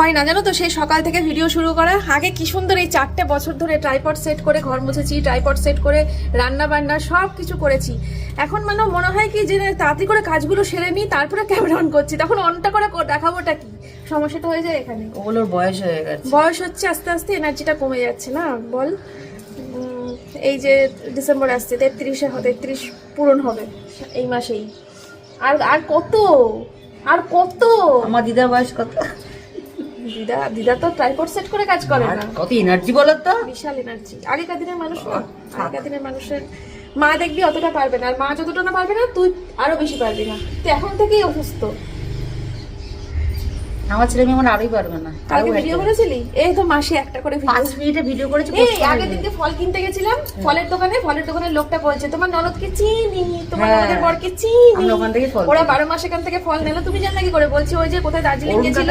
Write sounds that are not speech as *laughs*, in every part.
হয় না জানো তো? সেই সকাল থেকে ভিডিও শুরু করা। আগে কি সুন্দর এই চারটে বছর ধরে ট্রাইপড সেট করে ঘর মুছেছি ট্রাইপড সেট করে রান্না বান্না সব কিছু করেছি। এখন মানে মনে হয় কি যে তাড়াতাড়ি করে কাজগুলো সেরে নিই তারপরে ক্যামেরা অন করছি। তখন অনটা করে দেখাবোটা কি? সমস্যাটা হয়ে যায় এখানে। ওগুলোর বয়স হয়ে গেছে। বয়স হচ্ছে আস্তে আস্তে এনার্জিটা কমে যাচ্ছে না? বল। এই যে ডিসেম্বর আসছে তেত্রিশে তেত্রিশ পূরণ হবে এই মাসেই। আর আর কত? আর কত? আমার দিদার বয়স কত? দিদা দিদা তো ট্রাইপড সেট করে কাজ করে না। কত এনার্জি বলো তো। বিশাল এনার্জি আগেকার দিনের মানুষ না আগেকার দিনের মানুষের মা দেখবি অতটা পারবে না আর মা যতটা না পারবে না তুই আরও বেশি পারবি না। তুই এখন থেকেই অসুস্থ। আমার ছেলে মেয়ে মনে আরোই পারবে না কালকে ভিডিও করেছিলি? এই তো মাসে একটা করে পাঁচ মিনিটে ভিডিও করেছে এই আগের দিনকে ফল কিনতে গেছিলাম ফলের দোকানে ফলের দোকানের লোকটা বলছে তোমার ননদকে চিনি তোমার হ্যাঁ। ননদের বরকে চিনি। ওরা বারো মাস এখান থেকে ফল নিল তুমি জানলে কি করে? বলছি ওই যে কোথায় দার্জিলিং গেছিল?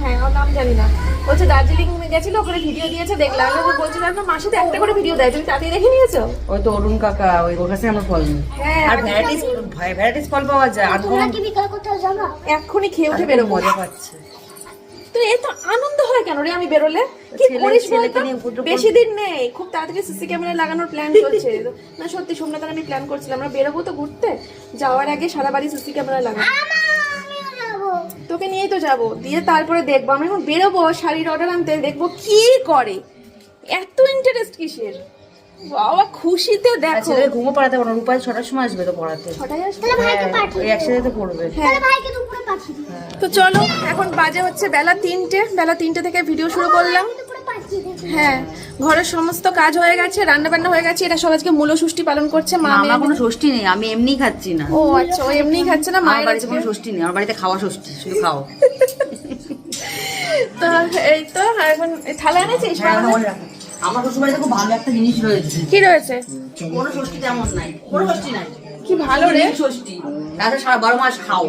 হ্যাঁ ওর নাম জানি না। বলছে দার্জিলিং গেছিল ওখানে ভিডিও দিয়েছে দেখলাম। আমি ওকে বলছিলাম না মাসে তো একটা করে ভিডিও দেয় তুমি তাড়াতাড়ি দেখে নিয়েছো? ওই তো অরুণ কাকা ওই ওর কাছে আমরা ফল নিই। হ্যাঁ আর ভ্যারাইটিস ভ্যারাইটিস ফল পাওয়া যায় আর তোমরা কি বিকাল কোথাও যাবা এক্ষুনি খেয়ে উঠে খুব বেরোবো। মজা পাচ্ছে। তো এ তো আনন্দ হয় কেন রে আমি বেরোলে? কি করিস বলতো? বেশি দিন নেই। খুব তাড়াতাড়ি সিসি ক্যামেরা লাগানোর প্ল্যান চলছে। না সত্যি সোমনাথ আর আমি প্ল্যান করছিলাম। আমরা বেরোবো তো ঘুরতে। যাওয়ার আগে সারা বাড়ি সিসি ক্যামেরা লাগাবো। যাব তোকে নিয়েই তো যাব। দিয়ে তারপরে দেখব। আমি এখন বেরোবো শাড়ির অর্ডার আনতে দেখব কি করে। এত ইন্টারেস্ট কিসের? বাবা খুশিতে দেখো। ছেলে ঘুমো পড়াতে পারো রূপায় ছটার সময় আসবে তো পড়াতে। ছটায় আসবে? ভাইকে হ্যাঁ, একসাথে তো পড়বে। হ্যাঁ। ভাইকে দুপুরে পাঠিয়ে তো চলো এখন বাজে হচ্ছে বেলা তিনটে। বেলা তিনটে থেকে ভিডিও শুরু করলাম। হ্যাঁ ঘরের সমস্ত কাজ হয়ে গেছে রান্না বান্না হয়ে গেছে এটা সব আজকে মূল ষষ্ঠী পালন করছে মা আমার কোনো ষষ্ঠী নেই আমি এমনি খাচ্ছি না। ও আচ্ছা ও এমনি খাচ্ছে না আমার মায়ের বাড়িতে কোনো ষষ্ঠী নেই আমার বাড়িতে খাওয়া ষষ্ঠী শুধু খাও *laughs* তো এই তো এখন থালা এনেছিস? হ্যাঁ। আমার শ্বশুর বাড়িতে খুব ভালো একটা জিনিস রয়েছে। কি রয়েছে? কোনো ষষ্ঠী তেমন নাই কোনো ষষ্ঠী নাই। কি ভালো রে। ষষ্ঠী। তাহলে সারা বারো মাস খাও।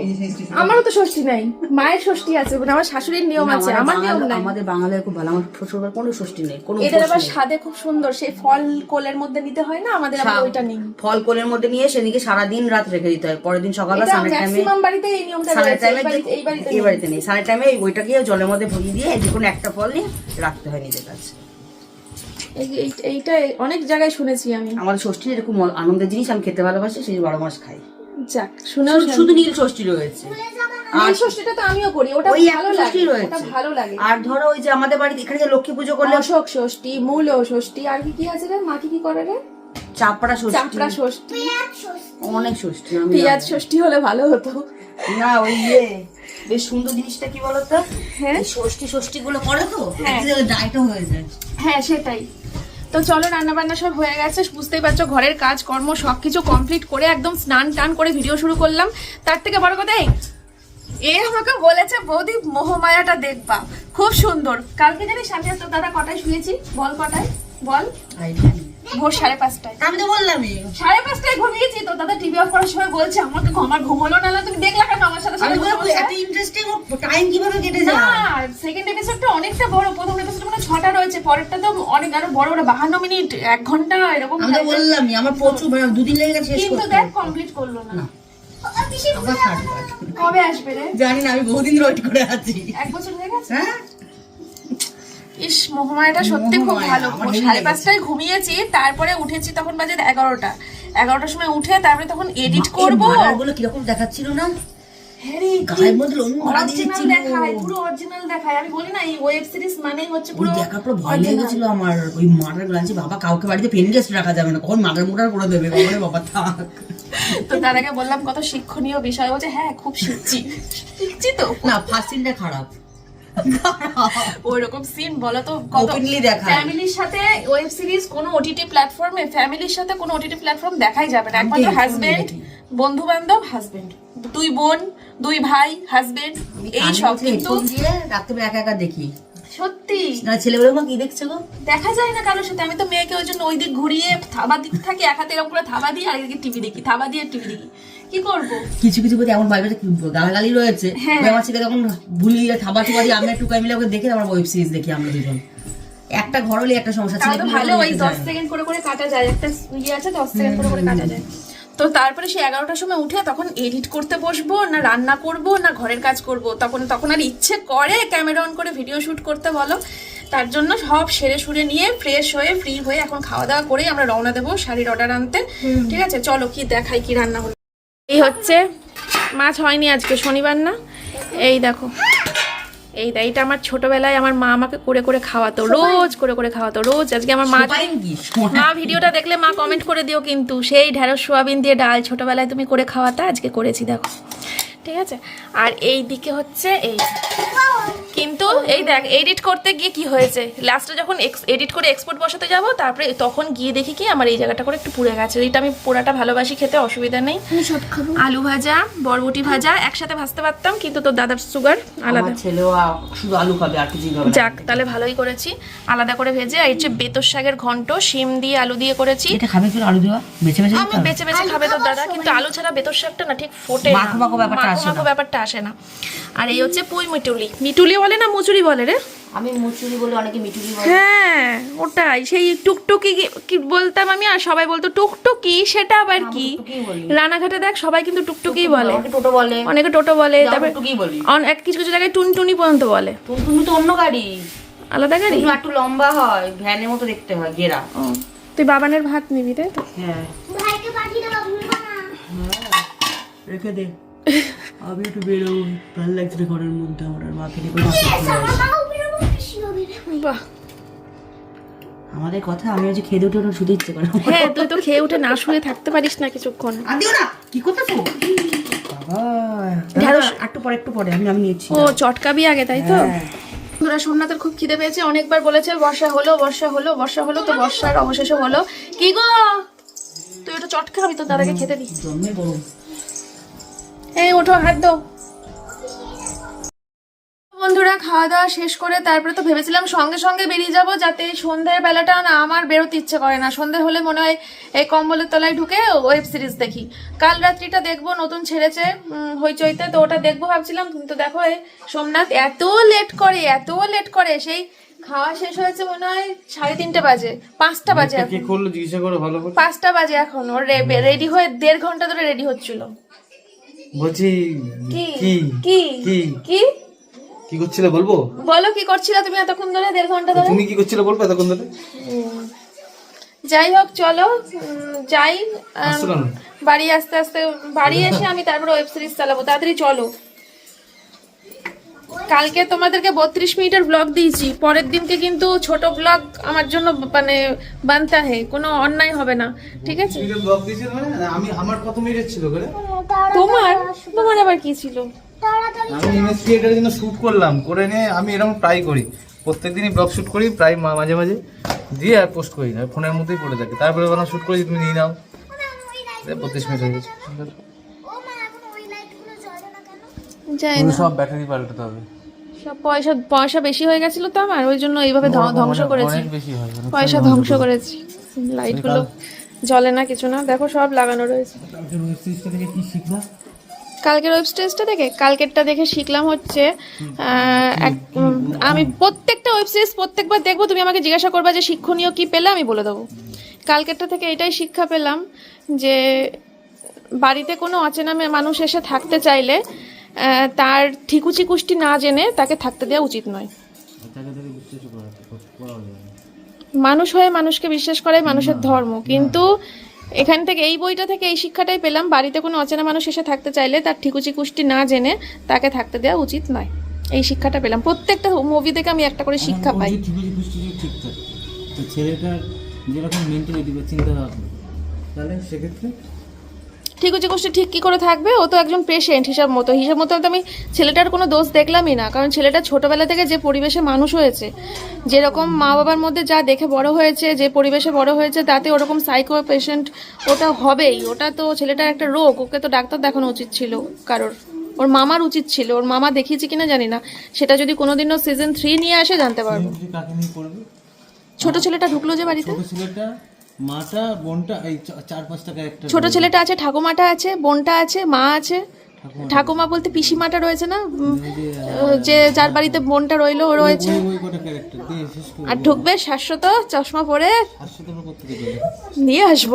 আমারও তো ষষ্ঠী নাই। মায়ের ষষ্ঠী আছে মানে আমার শাশুড়ির নিয়ম আছে আমার নিয়ম নাই। আমাদের বাঙালির খুব ভালো আমার শ্বশুর বাড়ির কোনো ষষ্ঠী নেই কোনো এদের আবার স্বাদে খুব সুন্দর সেই ফল কোলের মধ্যে নিতে হয় না আমাদের আবার ওইটা নেই। ফল কোলের মধ্যে নিয়ে সেদিকে সারাদিন রাত রেখে দিতে হয় পরের দিন সানের টাইমে বাড়িতে এই নিয়মটা এই বাড়িতে নেই। সানের টাইমে ওইটাকে জলের মধ্যে ভরিয়ে দিয়ে যে কোনো একটা ফল নিয়ে রাখতে হয় নিজের কাছে। এইটা অনেক জায়গায় শুনেছি আমি। আমাদের ষষ্ঠী এরকম আনন্দের জিনিস আমি খেতে ভালোবাসি সেই বারো মাস খাই। যাক শুনেও শুধু- নীল ষষ্ঠী রয়েছে। নীল ষষ্ঠীটা তো আমিও করি ওটা ভালো লাগে ওটা ভালো লাগে। আর ধরো ওই যে আমাদের বাড়িতে এখানে যে লক্ষ্মী পুজো করলে অশোক ষষ্ঠী মূল ষষ্ঠী আর কি কি আছে রে? মা কি কি করে রে? চাপড়া ষষ্ঠী। চাপড়া ষষ্ঠী। অনেক ষষ্ঠী পেঁয়াজ ষষ্ঠী হলে ভালো হতো। না ওই ইয়ে বেশ সুন্দর জিনিসটা কি বলতো? হ্যাঁ? ষষ্ঠী ষষ্ঠী গুলো করে তো হ্যাঁ। হয়ে যায়। হ্যাঁ সেটাই। তো চলো রান্না বান্না সব হয়ে গেছে বুঝতেই পারছ ঘরের কাজ কর্ম সবকিছু কমপ্লিট করে একদম স্নান টান করে ভিডিও শুরু করলাম। তার থেকে বড় কথা এই এ আমাকে বলেছে বৌদি মোহমায়াটা দেখবা। খুব সুন্দর। কালকে জানিস আমি তোর দাদা কটায় শুয়েছি? বল কটায়? বল। ভোর সাড়ে পাঁচটায়। আমি তো বললামই। সাড়ে পাঁচটায় ঘুমিয়েছি তো দাদা টিভি অফ করার সময় বলছে আমাকে ঘুম- আমার ঘুমলো না তুমি দেখলা কেন আমার সাথে? এত ইন্টারেস্টিং টাইম কীভাবে কেটে যায়? সেকেন্ড এপিসোডটা অনেকটা বড় প্রথম এপিসোড ছটা রয়েছে পরেরটা তো অনেক আরও বড় বড় বাহান্ন মিনিট এক ঘণ্টা এরকম বললামই আমার প্রচুর মানে দুদিন লেগে গেছে কিন্তু দেখ কমপ্লিট করল না। পিসি আবার ষাট বার। কবে আসবে রে? জানি না আমি বহুদিন ওয়েট করে আছি। এক বছর হয়ে গেছে? হ্যাঁ? ইস মহামায়াটা সত্যি খুব ভালো। সাড়ে পাঁচটায় ঘুমিয়েছি তারপরে উঠেছি তখন বাজে এগারোটা। এগারোটার সময় উঠে তারপরে তখন এডিট করব। কীরকম দেখাচ্ছিল না? গায়ের মধ্যে লোম মারা দিয়েছিল। দেখায় পুরো অরিজিনাল দেখায়। আমি বলি না এই ওয়েব সিরিজ মানেই হচ্ছে পুরো দেখার পর ভয় লেগে গেছিল আমার। ওই মার্ডারগুলো বাবা কাউকে বাড়িতে পেন গেস্ট রাখা যাবে না। কখন মার্ডার মুটার করে দেবে? বাবা বাবা থাক। তো তার বললাম কত শিক্ষণীয় বিষয়। বলছে হ্যাঁ খুব শিখছি। শিখছি তো। না ফার্স্ট সিনটা খারাপ। *laughs* ওইরকম সিন বলো তো কত ফ্যামিলির সাথে ওয়েব সিরিজ কোনো ওটিটি প্ল্যাটফর্মে ফ্যামিলির সাথে কোনো ওটিটি প্ল্যাটফর্ম দেখাই যাবে না। একমাত্র হাজবেন্ড। বন্ধু বান্ধব হাজবেন্ড দুই বোন দুই ভাই হাজবেন্ড এই সব কিন্তু দিয়ে রাত্রে একা একা দেখি। সত্যি। না মা কি দেখছে গো? দেখা যায় না কারোর সাথে। আমি তো মেয়েকে ওই জন্য ওই দিক ঘুরিয়ে থাবা দিক থাকি এক হাতে এরকম করে থাবা দিই আর টিভি দেখি থাবা দিয়ে টিভি দেখি। কি করব? কিছু কিছু প্রতি এমন বাইরে গালাগালি রয়েছে। হ্যাঁ। আমার ছেলে তখন ভুলিয়ে থাবা থাবা দিয়ে আমি একটু মিলে ওকে দেখে আমার ওয়েব সিরিজ দেখি আমরা দুজন। একটা ঘর হলে একটা সমস্যা ছেলে ভালো ওই দশ সেকেন্ড করে করে কাটা যায় একটা ইয়ে আছে দশ সেকেন্ড করে করে কাটা যায়। তো তারপরে সে এগারোটার সময় উঠে তখন এডিট করতে বসবো না রান্না করব না ঘরের কাজ করব। তখন তখন আর ইচ্ছে করে ক্যামেরা অন করে ভিডিও শ্যুট করতে বলো। তার জন্য সব সেরে সুরে নিয়ে ফ্রেশ হয়ে ফ্রি হয়ে এখন খাওয়া দাওয়া করেই আমরা রওনা দেবো শাড়ির অর্ডার আনতে। ঠিক আছে? চলো কি দেখাই কি রান্না হলো। এই হচ্ছে মাছ হয়নি আজকে শনিবার না? এই দেখো। এই এটা আমার ছোটবেলায় আমার মা আমাকে করে করে খাওয়াতো রোজ করে করে খাওয়াতো রোজ। আজকে আমার মা মা ভিডিওটা দেখলে মা কমেন্ট করে দিও কিন্তু সেই ঢেঁড়স সোয়াবিন দিয়ে ডাল ছোটবেলায় তুমি করে খাওয়াতা আজকে করেছি দেখো। ঠিক আছে? আর এই দিকে হচ্ছে এই কিন্তু এই দেখ এডিট করতে গিয়ে কি হয়েছে? লাস্টে যখন এডিট করে এক্সপোর্ট বসাতে যাব তারপরে তখন গিয়ে দেখি কি আমার এই জায়গাটা করে একটু পুড়ে গেছে। এটা আমি পোড়াটা ভালোবাসি খেতে অসুবিধা নেই। আলু ভাজা বরবটি ভাজা একসাথে ভাজতে পারতাম কিন্তু তোর দাদার সুগার আলাদা। ছেলেও শুধু আলু খাবে আর কিছুই খাবে যাক তাহলে ভালোই করেছি। আলাদা করে ভেজে আর হচ্ছে বেতর শাকের ঘন্ট শিম দিয়ে আলু দিয়ে করেছি। এটা খাবে কি আলু দেওয়া? বেছে বেছে আমি বেছে বেছে খাবে তোর দাদা কিন্তু আলু ছাড়া বেতর শাকটা না ঠিক ফোটে মাখো মাখো ব্যাপারটা আসে না। ব্যাপারটা আসে না। আর এই হচ্ছে পুঁই মিটুলি। মিটুলি বলে না মুচুরি বলে রে? আমি মুচুরি বলে অনেকে মিঠুরি বলে। হ্যাঁ ওটাই। সেই টুকটুকি কি- কি বলতাম আমি? আর সবাই বলতো টুকটুকি? সেটা আবার কি? টুকটুকিই রানাঘাটে দেখ সবাই কিন্তু টুকটুকি বলে। অনেকে টোটো বলে। অনেকে টোটো বলে তারপর টুকটুকি বলি। অন- এক কিছু কিছু জায়গায় টুনটুনি পর্যন্ত বলে। তুমি তো অন্য গাড়ি। আলাদা গাড়ি? একটু লম্বা হয় ভ্যানের মতো দেখতে হয় গেরা তুই বাবানের ভাত নিবি তাই তো? হ্যাঁ। ভাইকে পাঠিয়ে দেবো ভুলবা না। রেখে দে। আমি একটু বেরোবো। ভালো লাগছে না ঘরের মধ্যে আমার আর মাকে বাহ। আমাদের কথা আমি আজ খেয়ে উঠে শুধু ইচ্ছে করে। হ্যাঁ তুই তো খেয়ে উঠে না শুয়ে থাকতে পারিস না কিছুক্ষণ। আর দিও না কি করতেছো? বাবা ঢেঁড়স- একটু পরে একটু পরে আমি আমি নিচ্ছি। ও চটকাবি আগে তাই তো? হ্যাঁ। তোরা সোমনাথের খুব খিদে পেয়েছে অনেকবার বলেছে বর্ষা হলো বর্ষা হলো বর্ষা হলো তো বর্ষার অবশেষে হলো। কি গো? তুই ওটা চটকা খাবি তোর দাদাকে খেতে দি জন্মে গরম। এই ওঠো হাত দাও। বন্ধুরা খাওয়া দাওয়া শেষ করে তারপরে তো ভেবেছিলাম সঙ্গে সঙ্গে বেরিয়ে যাব যাতে সন্ধ্যের বেলাটা না আমার বেরোতে ইচ্ছে করে না। সন্ধে হলে মনে হয় এই কম্বলের তলায় ঢুকে ওয়েব সিরিজ দেখি। কাল রাত্রিটা দেখব নতুন ছেড়েছে হইচইতে তো ওটা দেখব ভাবছিলাম কিন্তু দেখো এই সোমনাথ এত লেট করে এত লেট করে সেই খাওয়া শেষ হয়েছে মনে হয় সাড়ে তিনটে বাজে পাঁচটা বাজে এখন কে করল জিজ্ঞাসা করে ভালো করে। পাঁচটা বাজে এখন ওর রেডি হয়ে দেড় ঘণ্টা ধরে রেডি হচ্ছিল। বলছি কি? কি? কি? কি? করছিলে বলব? বলো কি করছিলে তুমি এতক্ষণ ধরে দেড় ঘণ্টা ধরে? তুমি কি করছিলে বলব এতক্ষণ ধরে? যাই হোক চলো। উম, যাই? বাড়ি আস্তে আস্তে বাড়ি এসে আমি তারপরে ওয়েব সিরিজ চালাবো। তাড়াতাড়ি চলো। কালকে তোমাদেরকে বত্রিশ মিনিটের ব্লগ দিয়েছি। পরের দিনকে কিন্তু ছোট ব্লগ আমার জন্য মানে বানতে হে কোনো অন্যায় হবে না। ঠিক আছে? মানে? আমি আমার কত মিনিট ছিল করে তোমার? তোমার আবার কি ছিল? তাড়াতাড়ি আমি ইমেজ জন্য শুট করলাম। করে নিয়ে আমি এরকম ট্রাই করি। প্রত্যেকদিনই ব্লগ শুট করি প্রায় মাঝে মাঝে। দিয়ে আর পোস্ট করি না। ফোনের মধ্যেই পড়ে থাকে। তারপরে বললাম শুট করেছি তুমি নিয়ে নাও। বত্রিশ মিনিট হয়ে গেছে ও মা এখন ওই লাইটগুলো জ্বলে না কেন যাই না। সব ব্যাটারি পাল্টাতে হবে। সব পয়সা পয়সা বেশি হয়ে গেছিল তো আমার ওই জন্য এইভাবে ধ্বংস করেছি। পয়সা ধ্বংস করেছি। লাইটগুলো জ্বলে না কিছু না দেখো সব লাগানো রয়েছে। কালকের ওয়েব সিরিজটা দেখে কালকেরটা দেখে শিখলাম হচ্ছে এক- আমি প্রত্যেকটা ওয়েব সিরিজ প্রত্যেকবার দেখব তুমি আমাকে জিজ্ঞাসা করবা যে শিক্ষণীয় কি পেলে আমি বলে দেবো। কালকেরটা থেকে এটাই শিক্ষা পেলাম যে বাড়িতে কোনো অচেনা মে- মানুষ এসে থাকতে চাইলে তার ঠিকুচি কুষ্টি না জেনে তাকে থাকতে দেওয়া উচিত নয়। মানুষ হয়ে মানুষকে বিশ্বাস করাই মানুষের ধর্ম। কিন্তু এখান থেকে এই বইটা থেকে এই শিক্ষাটাই পেলাম বাড়িতে কোনো অচেনা মানুষ এসে থাকতে চাইলে তার ঠিকুচি কুষ্টি না জেনে তাকে থাকতে দেওয়া উচিত নয়। এই শিক্ষাটা পেলাম। প্রত্যেকটা মুভি থেকে আমি একটা করে শিক্ষা পাই। ছেলেটার যেরকম মেন্টালিটি বা চিন্তা ভাবনা তাহলে সেক্ষেত্রে ঠিকুচি কুষ্টি ঠিক কি করে থাকবে? ও তো একজন পেশেন্ট হিসাব মতো। হিসাব মতো তো আমি ছেলেটার কোনো দোষ দেখলামই না কারণ ছেলেটা ছোটবেলা থেকে যে পরিবেশে মানুষ হয়েছে যেরকম মা বাবার মধ্যে যা দেখে বড় হয়েছে যে পরিবেশে বড় হয়েছে তাতে ওরকম সাইকো পেশেন্ট ওটা হবেই। ওটা তো ছেলেটার একটা রোগ ওকে তো ডাক্তার দেখানো উচিত ছিল কারোর। ওর মামার উচিত ছিল ওর মামা দেখিয়েছে কিনা জানি না। সেটা যদি কোনোদিনও সিজন থ্রি নিয়ে আসে জানতে পারব। ছোট ছেলেটা ঢুকলো যে বাড়িতে? ছেলেটা? মাটা বোনটা এই চার পাঁচটা ক্যারেক্টার ছোট ছেলেটা আছে ঠাকুমাটা আছে বোনটা আছে মা আছে। ঠাকুমা। বলতে পিসিমাটা রয়েছে না? যে যার বাড়িতে বোনটা রইল ও রয়েছে। আর ঢুকবে শাশ্বত চশমা পরে। নিয়ে আসব।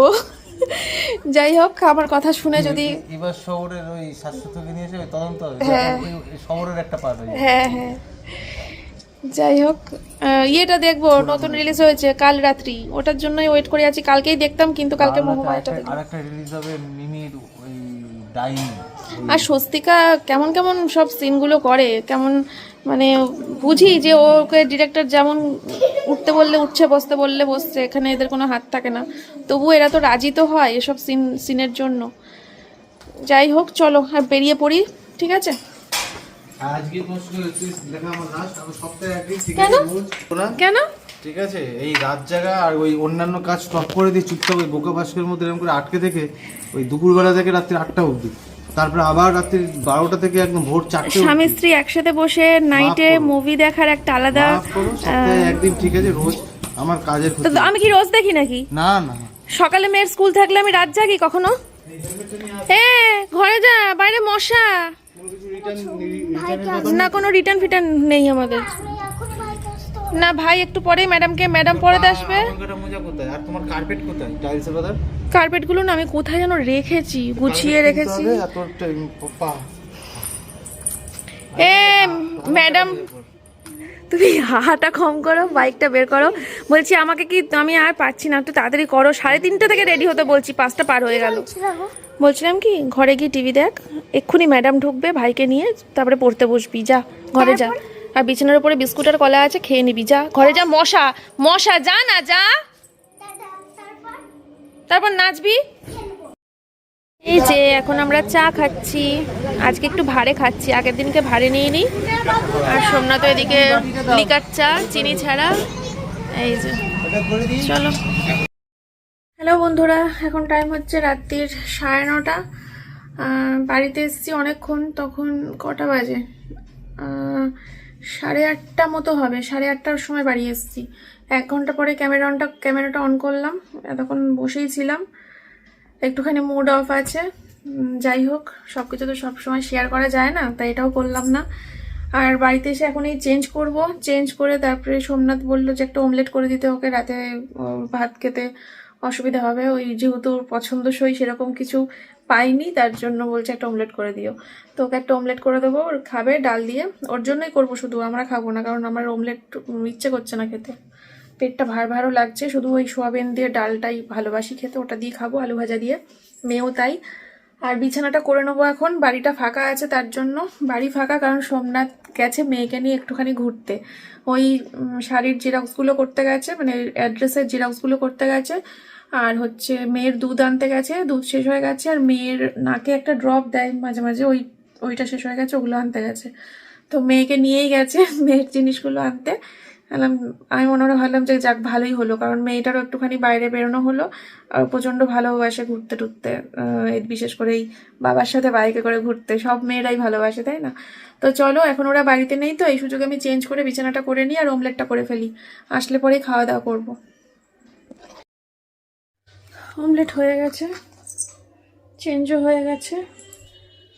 যাই হোক আমার কথা শুনে যদি এবার শহরের ওই স্বাস্থ্য নিয়ে এসে তদন্ত। হ্যাঁ। শহরের একটা পার্ট হ্যাঁ হ্যাঁ। যাই হোক ইয়েটা দেখব নতুন রিলিজ হয়েছে কাল রাত্রি। ওটার জন্যই ওয়েট করে আছি কালকেই দেখতাম কিন্তু কালকে মোহমায়াটা দেখলাম। আর রিলিজ হবে মিমির ওই ডাইনি আর স্বস্তিকা কেমন কেমন সব সিনগুলো করে কেমন মানে বুঝি যে ওকে ডিরেক্টর যেমন উঠতে বললে উঠছে বসতে বললে বসছে এখানে এদের কোনো হাত থাকে না। তবু এরা তো রাজি তো হয় এসব সিন সিনের জন্য। যাই হোক চলো আর বেরিয়ে পড়ি ঠিক আছে? আজকে পোস্ট করেছিস লেখা আমার লাস্ট আমি সপ্তাহে একদিন ঠিক? আছে রোজ কেন? ঠিক আছে এই রাত জায়গা আর ওই অন্যান্য কাজ স্টপ করে দিয়ে চুপচাপ ওই বোকা বাস্কের মধ্যে এরকম করে আটকে থেকে ওই দুপুরবেলা থেকে রাত্রি আটটা অবধি। তারপরে আবার রাত্রি বারোটা থেকে একদম ভোর চারটে স্বামী স্ত্রী একসাথে বসে নাইটে মুভি দেখার একটা আলাদা একদিন ঠিক আছে রোজ আমার কাজের আমি কি রোজ দেখি নাকি? না না। সকালে মেয়ের স্কুল থাকলে আমি রাত জাগি কখনো? এ ঘরে যা বাইরে মশা। না কোনো রিটার্ন ফিটার্ন নেই আমাদের। না ভাই একটু পরেই ম্যাডামকে ম্যাডাম পরেতে আসবে। কলকাতা মোজা কোথায়? আর তোমার কার্পেট কোথায়? টাইলসের বাজার? কার্পেটগুলো না আমি কোথায় যেন রেখেছি গুছিয়ে রেখেছি। এ ম্যাডাম তুমি হাহাটা কম করো বাইকটা বের করো। বলছি আমাকে কি আমি আর পাচ্ছি না একটু তাড়াতাড়ি করো। সাড়ে তিনটে থেকে রেডি হতে বলছি পাঁচটা পার হয়ে গেল। বলছিলাম কি ঘরে গিয়ে টিভি দেখ এক্ষুনি ম্যাডাম ঢুকবে ভাইকে নিয়ে তারপরে পড়তে বসবি যা ঘরে যা। আর বিছানার উপরে বিস্কুট আর কলা আছে খেয়ে নিবি যা ঘরে যা মশা মশা যা না যা। তারপর নাচবি? এই যে এখন আমরা চা খাচ্ছি আজকে একটু ভারে খাচ্ছি আগের দিনকে ভারে নিয়ে নিই আর সোমনাথ এদিকে লিকার চা চিনি ছাড়া। এই যে চলো। হ্যালো বন্ধুরা, এখন টাইম হচ্ছে রাত্রির সাড়ে নটা। বাড়িতে এসেছি অনেকক্ষণ, তখন কটা বাজে? সাড়ে আটটা মতো হবে, সাড়ে আটটার সময় বাড়ি এসেছি। এক ঘণ্টা পরে ক্যামেরা অনটা ক্যামেরাটা অন করলাম, এতক্ষণ বসেই ছিলাম। একটুখানি মুড অফ আছে যাই হোক সব কিছু তো সবসময় শেয়ার করা যায় না, তাই এটাও করলাম না। আর বাড়িতে এসে এখন এই চেঞ্জ করব চেঞ্জ করে তারপরে সোমনাথ বলল যে একটা অমলেট করে দিতে ওকে, রাতে ভাত খেতে। অসুবিধা হবে। ওই যেহেতু পছন্দসই সেরকম কিছু পাইনি, তার জন্য বলছে একটা অমলেট করে দিও। তো ওকে একটা অমলেট করে দেবো, ওর খাবে ডাল দিয়ে। ওর জন্যই করব শুধু, আমরা খাব না, কারণ আমার অমলেট ইচ্ছে করছে না খেতে। পেটটা ভার ভারও লাগছে, শুধু ওই সোয়াবিন দিয়ে ডালটাই ভালোবাসি খেতে, ওটা দিয়ে খাব, আলু ভাজা দিয়ে। মেয়েও তাই। আর বিছানাটা করে নেব এখন। বাড়িটা ফাঁকা আছে তার জন্য। বাড়ি ফাঁকা কারণ সোমনাথ গেছে মেয়েকে নিয়ে একটুখানি ঘুরতে। ওই শাড়ির জেরক্সগুলো করতে গেছে মানে অ্যাড্রেসের জেরক্সগুলো করতে গেছে। আর হচ্ছে মেয়ের দুধ আনতে গেছে, দুধ শেষ হয়ে গেছে, আর মেয়ের নাকে একটা ড্রপ দেয় মাঝে মাঝে, ওই, ওইটা শেষ হয়ে গেছে, ওগুলো আনতে গেছে। তো মেয়েকে নিয়েই গেছে *laughs* মেয়ের জিনিসগুলো আনতে। আমি মনে মনে ভাবলাম যে যাক, ভালোই হলো। কারণ মেয়েটারও একটুখানি বাইরে বেরোনো হলো, আর প্রচণ্ড ভালোবাসে ঘুরতে টুরতে বিশেষ করে এই বাবার সাথে বাইকে করে ঘুরতে, সব মেয়েরাই ভালোবাসে, তাই না? তো চলো, এখন ওরা বাড়িতে নেই তো, এই সুযোগে আমি চেঞ্জ করে বিছানাটা করে নিই আর অমলেটটা করে ফেলি। আসলে পরেই খাওয়া দাওয়া করব। অমলেট হয়ে গেছে। চেঞ্জও হয়ে গেছে।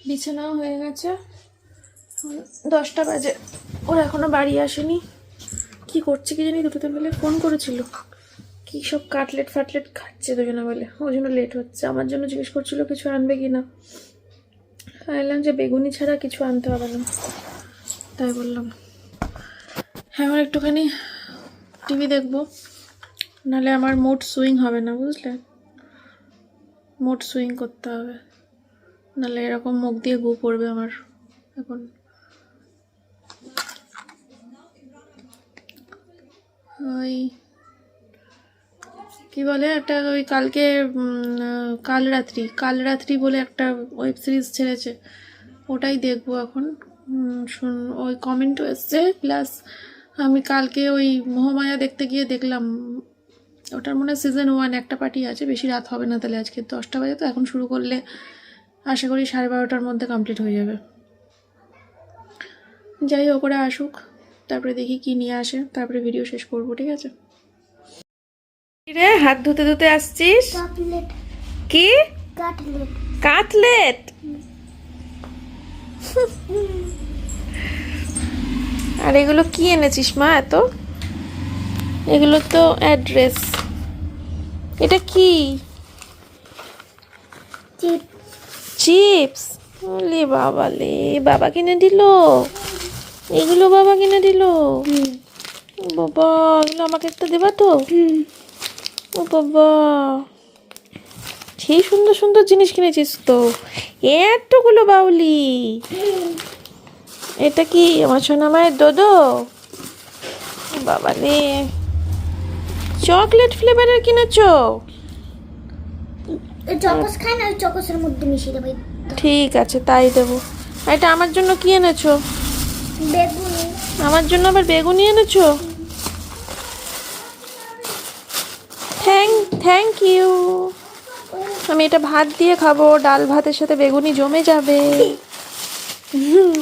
বিছানাও হয়ে গেছে। দশটা বাজে। ওরা এখনও বাড়ি আসেনি। কি করছে কি জানি দুটোতে মিলে ফোন করেছিল। কি সব কাটলেট ফাটলেট খাচ্ছে দুজনে মিলে। ওই জন্য লেট হচ্ছে। আমার জন্য জিজ্ঞেস করছিল, কিছু আনবে কি না বললাম যে, বেগুনি ছাড়া কিছু আনতে হবে না। তাই বললাম। হ্যাঁ আমার একটুখানি টিভি দেখব। নাহলে আমার মোট সুইং হবে না, বুঝলে? মোট সুইং করতে হবে। নাহলে এরকম মুখ দিয়ে গু পড়বে আমার এখন। ওই কি বলে একটা ওই কালকে কাল রাত্রি কাল রাত্রি বলে একটা ওয়েব সিরিজ ছেড়েছে, ওটাই দেখব এখন। শুন, ওই কমেন্টও এসছে প্লাস আমি কালকে ওই মহামায়া দেখতে গিয়ে দেখলাম, ওটার মনে হয় সিজন ওয়ান একটা পার্টি আছে, বেশি রাত হবে না তাহলে আজকে দশটা বাজে তো, এখন শুরু করলে আশা করি সাড়ে বারোটার মধ্যে কমপ্লিট হয়ে যাবে। যাই হোক, ওরা আসুক। তারপরে দেখি কি নিয়ে আসে তারপরে ভিডিও শেষ করব ঠিক আছে? রে হাত ধুতে ধুতে আসছিস? কি? কাটলেট কাটলেট *laughs* আর এগুলো কি এনেছিস মা এত? এগুলো তো অ্যাড্রেস এটা কি? চিপস ওলে বাবা লে বাবা কিনে দিল? এগুলো বাবা কিনে দিল। বাবা এগুলো আমাকে একটা দেবা তো। ও বাবা সেই সুন্দর সুন্দর জিনিস কিনেছিস তো। এতগুলো বাউলি। এটা কি আমার সোনা মায়ের দোদো? বাবা রে। চকলেট ফ্লেভারের কিনেছো? চকস খায় না চকসের মধ্যে মিশিয়ে দেবো। ঠিক আছে তাই দেবো। এটা আমার জন্য কি এনেছো? বেগুনি। আমার জন্য আবার বেগুনি এনেছো? থ্যাংক থ্যাংক ইউ আমি এটা ভাত দিয়ে খাব ডাল ভাতের সাথে বেগুনি জমে যাবে। *laughs* হুম।